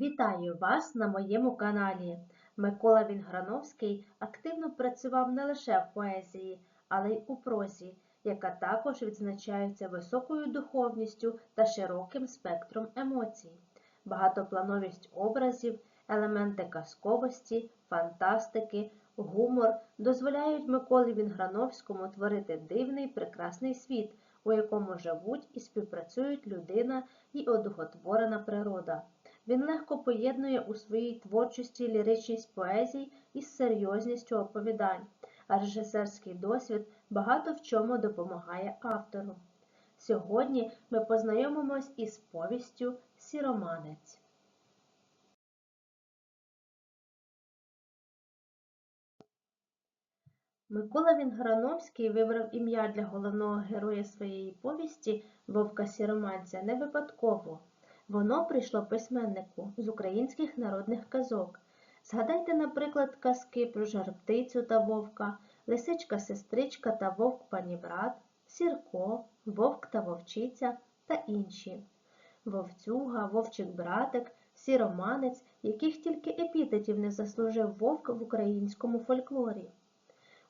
Вітаю вас на моєму каналі. Микола Вінграновський активно працював не лише в поезії, але й у прозі, яка також відзначається високою духовністю та широким спектром емоцій. Багатоплановість образів, елементи казковості, фантастики, гумор дозволяють Миколі Вінграновському творити дивний прекрасний світ, у якому живуть і співпрацюють людина і одухотворена природа. Він легко поєднує у своїй творчості ліричність поезій із серйозністю оповідань, а режисерський досвід багато в чому допомагає автору. Сьогодні ми познайомимось із повістю Сіроманець. Микола Вінграновський вибрав ім'я для головного героя своєї повісті Вовка Сіроманця не випадково. Воно прийшло письменнику з українських народних казок. Згадайте, наприклад, казки про жарптицю та вовка, лисичка-сестричка та вовк-панібрат, сірко, вовк та вовчиця та інші. Вовцюга, вовчик-братик, сіроманець, яких тільки епітетів не заслужив вовк в українському фольклорі.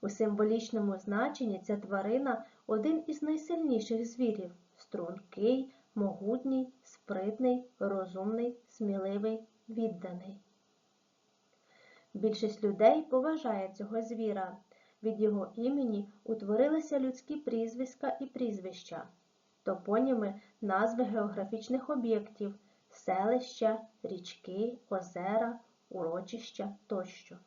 У символічному значенні ця тварина один із найсильніших звірів стрункий, могутній, спритний, розумний, сміливий, відданий. Більшість людей поважає цього звіра. Від його імені утворилися людські прізвиська і прізвища, топоніми назви географічних об'єктів, селища, річки, озера, урочища тощо.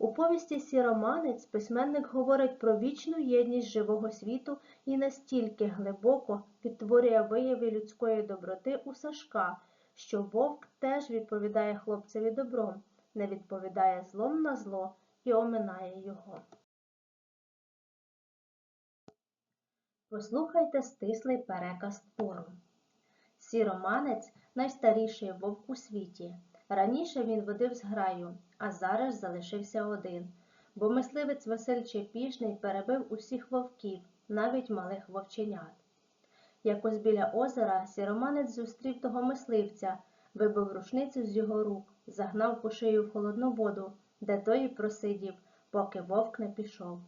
У повісті Сіроманець письменник говорить про вічну єдність живого світу і настільки глибоко підтворює вияви людської доброти у Сашка, що вовк теж відповідає хлопцеві добром, не відповідає злом на зло і оминає його. Послухайте стислий переказ твору. Сіроманець найстаріший вовк у світі. Раніше він водив зграю, а зараз залишився один, бо мисливець Василь Чепішний перебив усіх вовків, навіть малих вовченят. Якось біля озера сіроманець зустрів того мисливця, вибив рушницю з його рук, загнав по шию в холодну воду, де той і просидів, поки вовк не пішов.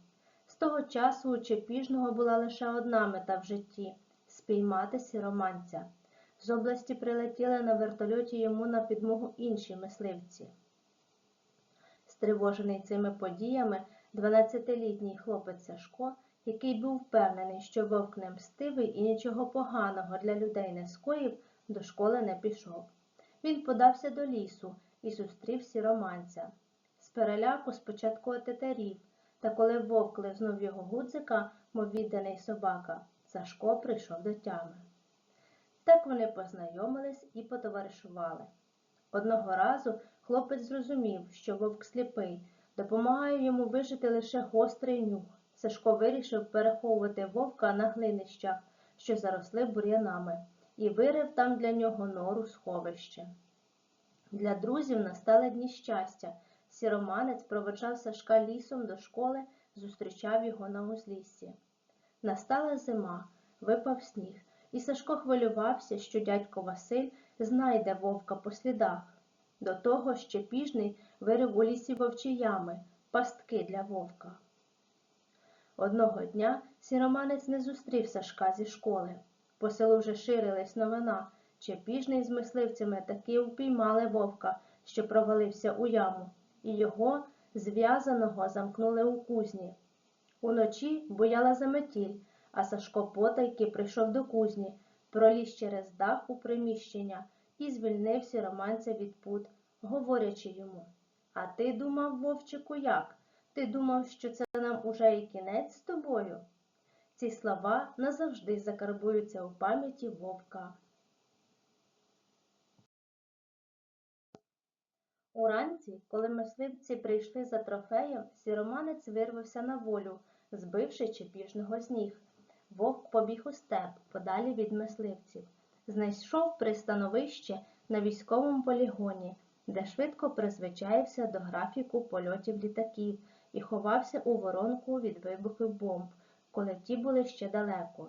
З того часу у Чепіжного була лише одна мета в житті спіймати сіроманця. З області прилетіли на вертольоті йому на підмогу інші мисливці. Стривожений цими подіями, 12-літній хлопець Сашко, який був впевнений, що вовк не мстивий і нічого поганого для людей не скоїв, до школи не пішов. Він подався до лісу і зустрів сіроманця. З переляку спочатку отетерів, та коли вовк лизнув його гудзика, мов відданий собака, Сашко прийшов до тями. Так вони познайомились і потоваришували. Одного разу хлопець зрозумів, що вовк сліпий, допомагає йому вижити лише гострий нюх. Сашко вирішив переховувати вовка на глинищах, що заросли бур'янами, і вирив там для нього нору сховище. Для друзів настали дні щастя. Сіроманець проведжав Сашка лісом до школи, зустрічав його на узліссі. Настала зима, випав сніг і Сашко хвилювався, що дядько Василь знайде вовка по слідах. До того ще піжний вирив у лісі вовчі ями, пастки для вовка. Одного дня сіроманець не зустрів Сашка зі школи. По селу вже ширилась новина, Чепіжний з мисливцями таки упіймали вовка, що провалився у яму, і його, зв'язаного, замкнули у кузні. Уночі бояла заметіль, а Сашко потайки прийшов до кузні, проліз через дах у приміщення і звільнив сіроманця від пут, говорячи йому А ти думав, вовчику, як? Ти думав, що це нам уже і кінець з тобою? Ці слова назавжди закарбуються у пам'яті вовка. Уранці, коли мисливці прийшли за трофеєм, сіроманець вирвався на волю, збивши чепіжного з ніг. Вовк побіг у степ, подалі від мисливців. Знайшов пристановище на військовому полігоні, де швидко призвичаївся до графіку польотів літаків і ховався у воронку від вибухів бомб, коли ті були ще далеко.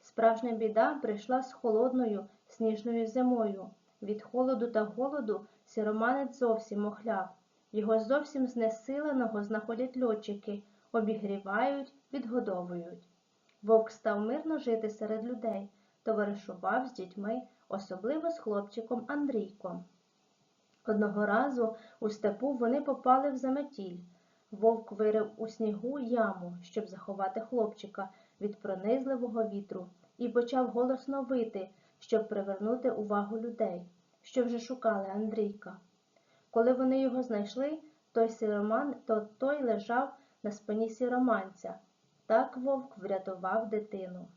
Справжня біда прийшла з холодною сніжною зимою. Від холоду та голоду сіроманець зовсім охляв. Його зовсім знесиленого знаходять льотчики, обігрівають, відгодовують. Вовк став мирно жити серед людей, товаришував з дітьми, особливо з хлопчиком Андрійком. Одного разу у степу вони попали в заметіль. Вовк вирив у снігу яму, щоб заховати хлопчика від пронизливого вітру, і почав голосно вити, щоб привернути увагу людей, що вже шукали Андрійка. Коли вони його знайшли, той сіроман, то той лежав на спині сіроманця. Так вовк врятував дитину.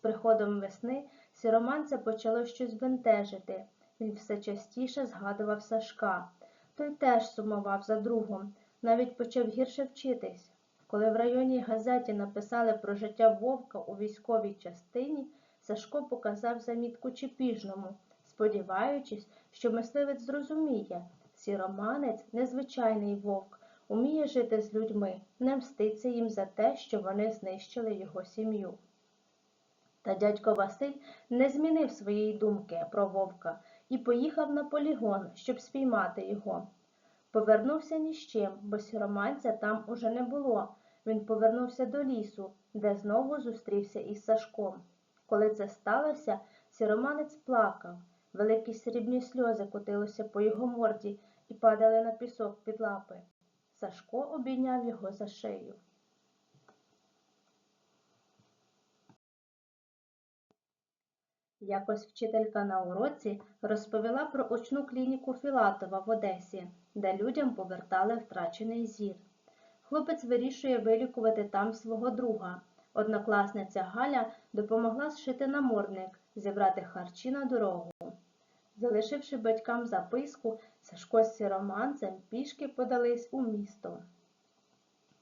Приходом весни сіроманця почало щось бентежити. Він все частіше згадував Сашка. Той теж сумував за другом, навіть почав гірше вчитись. Коли в районній газеті написали про життя вовка у військовій частині, Сашко показав замітку Чепіжному, сподіваючись, що мисливець зрозуміє, сіроманець незвичайний вовк, уміє жити з людьми, не мститься їм за те, що вони знищили його сім'ю. Та дядько Василь не змінив своєї думки про вовка і поїхав на полігон, щоб спіймати його. Повернувся ні з чим, бо сіроманця там уже не було. Він повернувся до лісу, де знову зустрівся із Сашком. Коли це сталося, сіроманець плакав. Великі срібні сльози котилися по його морді і падали на пісок під лапи. Сашко обійняв його за шию. Якось вчителька на уроці розповіла про очну клініку Філатова в Одесі, де людям повертали втрачений зір. Хлопець вирішує вилікувати там свого друга. Однокласниця Галя допомогла зшити намордник, зібрати харчі на дорогу. Залишивши батькам записку, Сашко з сіроманцем пішки подались у місто.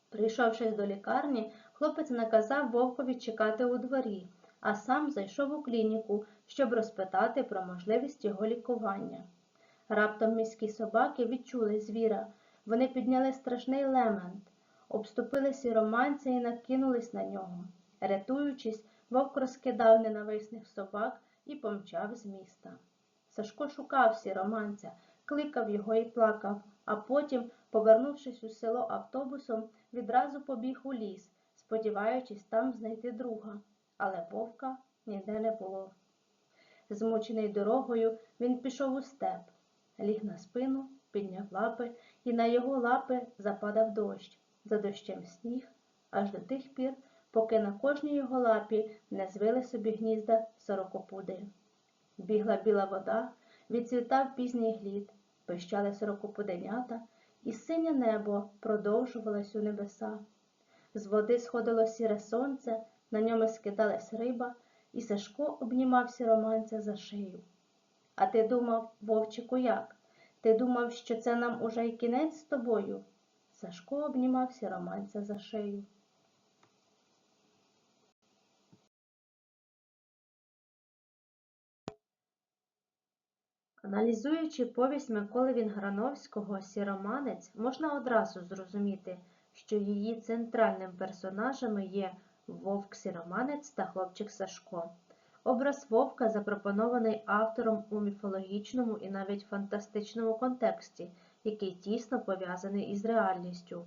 Прийшовши до лікарні, хлопець наказав вовкові чекати у дворі, а сам зайшов у клініку, щоб розпитати про можливість його лікування. Раптом міські собаки відчули звіра. Вони підняли страшний лемент, обступили сіроманця і накинулись на нього. Рятуючись, вовк розкидав ненависних собак і помчав з міста. Сашко шукав сіроманця, кликав його і плакав, а потім, повернувшись у село автобусом, відразу побіг у ліс, сподіваючись там знайти друга. Але вовка ніде не було. Змучений дорогою, він пішов у степ, ліг на спину, підняв лапи, і на його лапи западав дощ, за дощем сніг, аж до тих пір, поки на кожній його лапі не звили собі гнізда сорокопуди. Бігла біла вода, відцвітав пізній глід, пищали сорокопуденята, і синє небо продовжувалось у небеса. З води сходило сіре сонце, на ньому скидалась риба, і Сашко обнімав сіроманця за шию. А ти думав, вовчику, як? Ти думав, що це нам уже й кінець з тобою? Сашко обнімав сіроманця за шию. Аналізуючи повість Миколи Вінграновського «Сіроманець», можна одразу зрозуміти, що її центральним персонажами є вовк-сіроманець та хлопчик Сашко. Образ вовка запропонований автором у міфологічному і навіть фантастичному контексті, який тісно пов'язаний із реальністю.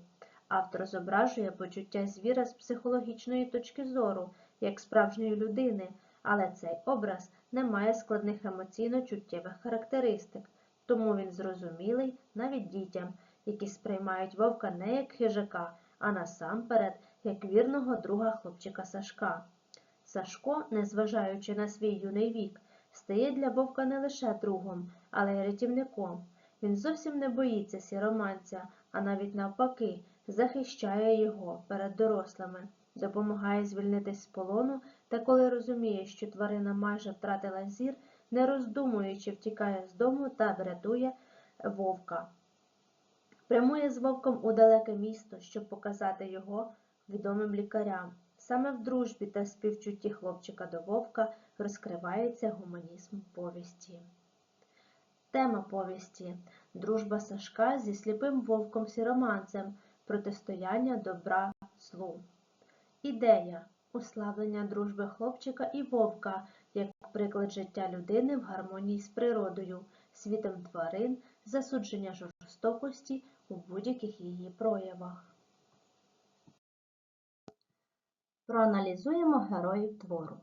Автор зображує почуття звіра з психологічної точки зору, як справжньої людини, але цей образ не має складних емоційно-чуттєвих характеристик, тому він зрозумілий навіть дітям, які сприймають вовка не як хижака, а насамперед як вірного друга хлопчика Сашка. Сашко, незважаючи на свій юний вік, стає для вовка не лише другом, але й рятівником. Він зовсім не боїться сіроманця, а навіть навпаки, захищає його перед дорослими, допомагає звільнитись з полону та коли розуміє, що тварина майже втратила зір, не роздумуючи, втікає з дому та врятує вовка. Прямує з вовком у далеке місто, щоб показати його відомим лікарям. Саме в дружбі та співчутті хлопчика до вовка розкривається гуманізм повісті. Тема повісті дружба Сашка зі сліпим вовком сіроманцем, протистояння добра злу. Ідея Уславлення дружби хлопчика і вовка як приклад життя людини в гармонії з природою, світом тварин, засудження жорстокості у будь-яких її проявах. Проаналізуємо героїв твору.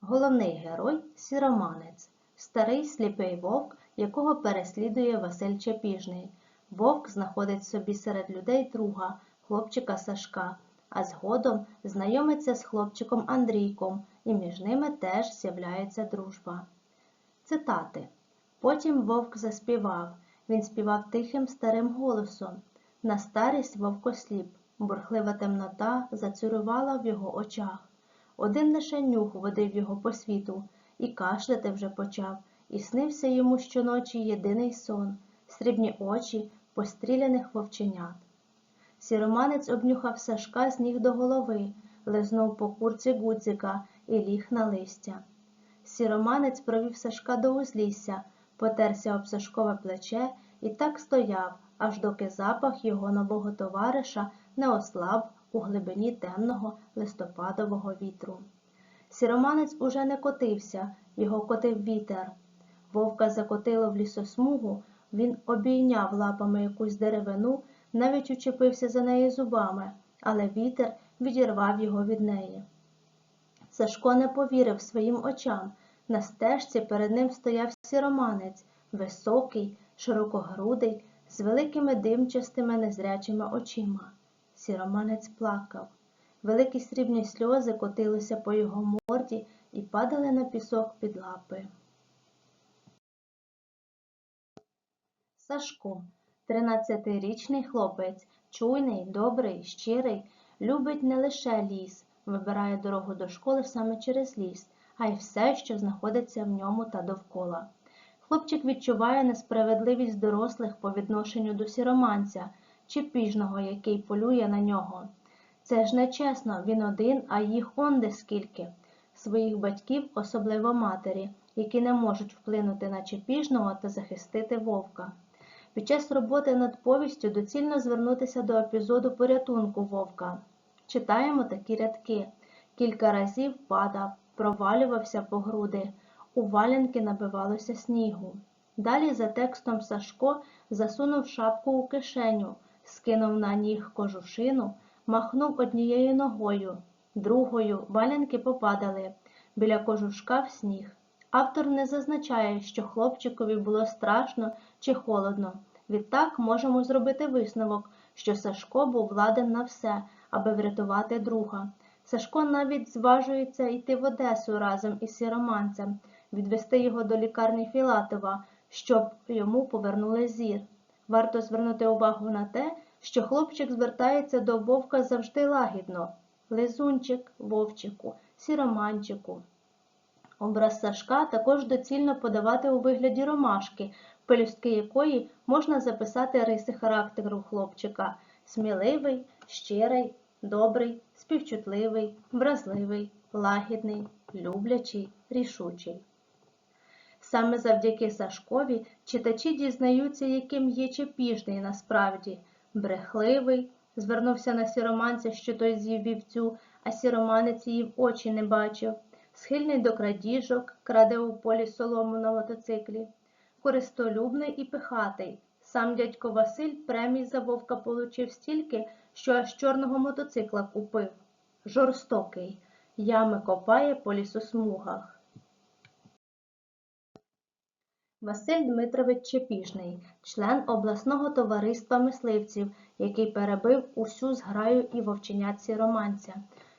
Головний герой сіроманець, старий сліпий вовк, якого переслідує Василь Чепіжний. Вовк знаходить собі серед людей друга, хлопчика Сашка, а згодом знайомиться з хлопчиком Андрійком, і між ними теж з'являється дружба. Цитати. Потім вовк заспівав. Він співав тихим старим голосом. На старість вовк осліп, бурхлива темнота зацюрувала в його очах. Один лише нюх водив його по світу, і кашляти вже почав, і снився йому щоночі єдиний сон, срібні очі постріляних вовченят. Сіроманець обнюхав Сашка з ніг до голови, лизнув по курці гудзика і ліг на листя. Сіроманець провів Сашка до узлісся, потерся об Сашкове плече і так стояв, аж доки запах його нового товариша не ослаб у глибині темного листопадового вітру. Сіроманець уже не котився, його котив вітер. Вовка закотило в лісосмугу, він обійняв лапами якусь деревину, навіть учепився за неї зубами, але вітер відірвав його від неї. Сашко не повірив своїм очам. На стежці перед ним стояв сіроманець, високий, широкогрудий, з великими димчастими незрячими очима. Сіроманець плакав. Великі срібні сльози котилися по його морді і падали на пісок під лапи. Сашко, 13-річний хлопець, чуйний, добрий, щирий, любить не лише ліс, вибирає дорогу до школи саме через ліс, а й все, що знаходиться в ньому та довкола. Хлопчик відчуває несправедливість дорослих по відношенню до сіроманця чи піжного, який полює на нього. Це ж нечесно, він один, а їх онде скільки. Своїх батьків, особливо матері, які не можуть вплинути на чепіжного та захистити вовка. Під час роботи над повістю доцільно звернутися до епізоду порятунку вовка. Читаємо такі рядки. Кілька разів падав, провалювався по груди, у валянки набивалося снігу. Далі за текстом Сашко засунув шапку у кишеню, скинув на ніг кожушину, махнув однією ногою, другою валянки попадали, біля кожушка в сніг. Автор не зазначає, що хлопчикові було страшно чи холодно. Відтак можемо зробити висновок, що Сашко був ладен на все, аби врятувати друга. Сашко навіть зважується йти в Одесу разом із сіроманцем, відвести його до лікарні Філатова, щоб йому повернули зір. Варто звернути увагу на те, що хлопчик звертається до вовка завжди лагідно лизунчик, вовчику, сіроманчику. Образ Сашка також доцільно подавати у вигляді ромашки, пелюстки якої можна записати риси характеру хлопчика сміливий, щирий, добрий, співчутливий, вразливий, лагідний, люблячий, рішучий. Саме завдяки Сашкові читачі дізнаються, яким є Чепіжний насправді брехливий, звернувся на сіроманця, що той з'їв вівцю, а сіроманець її в очі не бачив, схильний до крадіжок, краде у полі солому на мотоциклі, користолюбний і пихатий. Сам дядько Василь премій за вовка получив стільки, що аж чорного мотоцикла купив. Жорстокий, ями копає по лісосмугах. Василь Дмитрович Чепішний, член обласного товариства мисливців, який перебив усю зграю і вовченят сіроманця.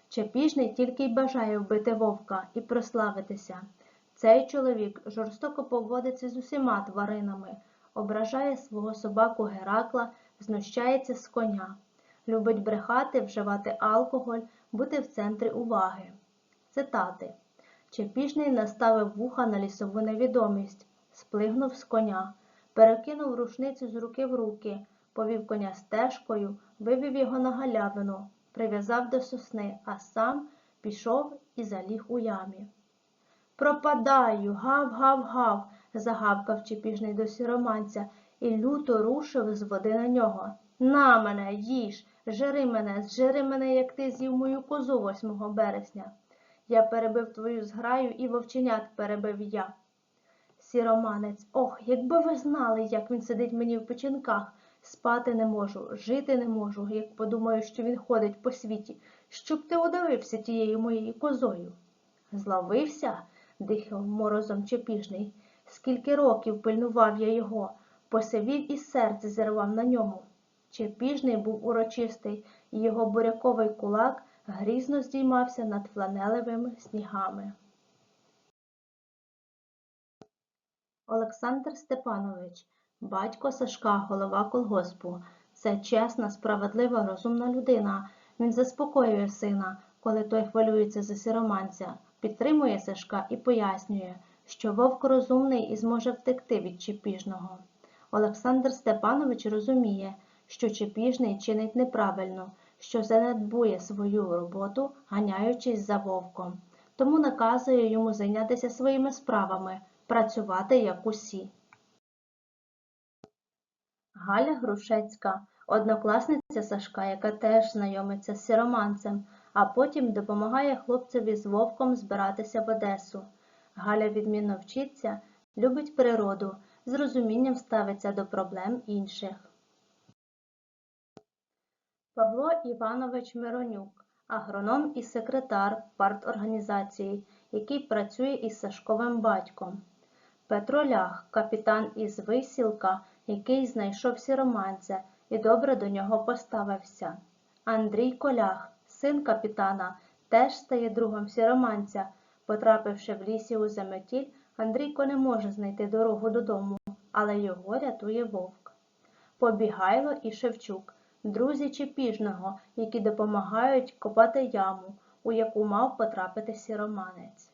Чепішний тільки й бажає вбити вовка і прославитися. Цей чоловік жорстоко поводиться з усіма тваринами, ображає свого собаку Геракла, знущається з коня, любить брехати, вживати алкоголь, бути в центрі уваги. Цитати Чепішний наставив вуха на лісову невідомість, сплигнув з коня, перекинув рушницю з руки в руки, повів коня стежкою, вивів його на галявину, прив'язав до сосни, а сам пішов і заліг у ямі. Пропадаю, гав, гав, гав, загавкав чепіжний до сіроманця і люто рушив з води на нього. На мене, їж, Жири мене, зжири мене, як ти з'їв мою козу 8 березня. Я перебив твою зграю і вовченят перебив я. Сіроманець, ох, якби ви знали, як він сидить мені в печінках. Спати не можу, жити не можу, як подумаю, що він ходить по світі, щоб ти удавився тією моєю козою. Зловився, дихав морозом чепіжний. Скільки років пильнував я його, посивів і серце зірвав на ньому. Чепіжний був урочистий, і його буряковий кулак грізно здіймався над фланелевими снігами. Олександр Степанович, батько Сашка, голова колгоспу. Це чесна, справедлива, розумна людина. Він заспокоює сина, коли той хвилюється за сіроманця, підтримує Сашка і пояснює, що вовк розумний і зможе втекти від Чепіжного. Олександр Степанович розуміє, що Чепіжний чинить неправильно, що занедбує свою роботу, ганяючись за вовком. Тому наказує йому зайнятися своїми справами, працювати як усі. Галя Грушецька, однокласниця Сашка, яка теж знайомиться з сіроманцем, а потім допомагає хлопцеві з вовком збиратися в Одесу. Галя відмінно вчиться, любить природу, з розумінням ставиться до проблем інших. Павло Іванович Миронюк, агроном і секретар парторганізації, який працює із Сашковим батьком. Петро Лях, капітан із Висілка, який знайшов сіроманця і добре до нього поставився. Андрій Колях, син капітана, теж стає другом сіроманця. Потрапивши в лісі у заметіль, Андрійко не може знайти дорогу додому, але його рятує вовк. Побігайло і Шевчук, друзі Чепіжного, які допомагають копати яму, у яку мав потрапити сіроманець.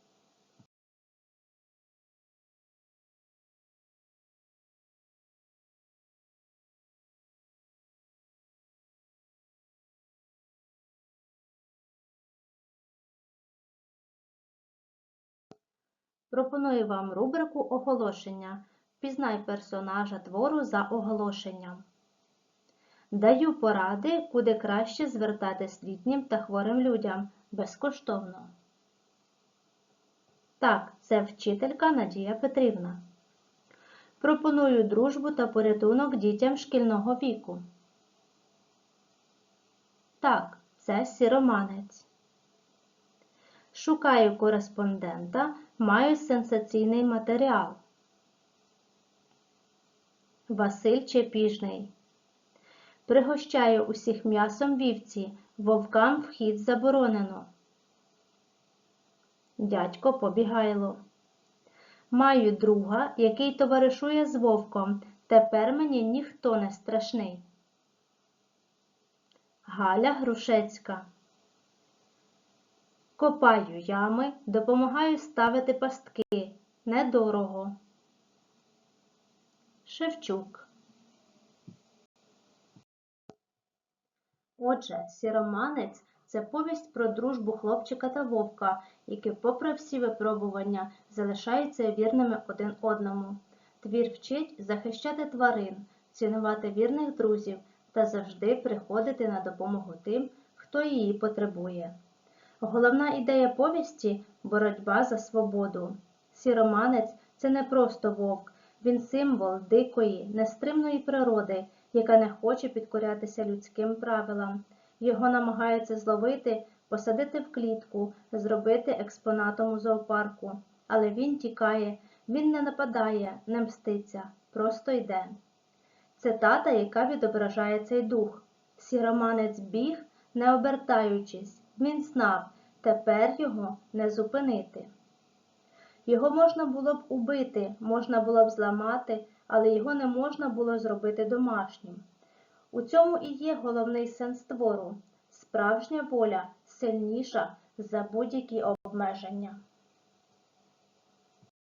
Пропоную вам рубрику оголошення. Пізнай персонажа твору за оголошенням. Даю поради, куди краще звертатись літнім та хворим людям безкоштовно. Так, це вчителька Надія Петрівна. Пропоную дружбу та порятунок дітям шкільного віку. Так, це сіроманець. Шукаю кореспондента, маю сенсаційний матеріал. Василь Чепіжний. Пригощаю усіх м'ясом вівці, вовкам вхід заборонено. Дядько Побігайло. Маю друга, який товаришує з вовком. Тепер мені ніхто не страшний. Галя Грушецька. Копаю ями, допомагаю ставити пастки. Недорого. Шевчук. Отже, сіроманець це повість про дружбу хлопчика та вовка, які, попри всі випробування, залишаються вірними один одному. Твір вчить захищати тварин, цінувати вірних друзів та завжди приходити на допомогу тим, хто її потребує. Головна ідея повісті боротьба за свободу. Сіроманець це не просто вовк, він символ дикої, нестримної природи, яка не хоче підкорятися людським правилам. Його намагаються зловити, посадити в клітку, зробити експонатом у зоопарку. Але він тікає, він не нападає, не мститься, просто йде. Цитата, яка відображає цей дух. Сіроманець біг, не обертаючись, він знав, тепер його не зупинити. Його можна було б убити, можна було б зламати, але його не можна було зробити домашнім. У цьому і є головний сенс твору справжня воля сильніша за будь-які обмеження.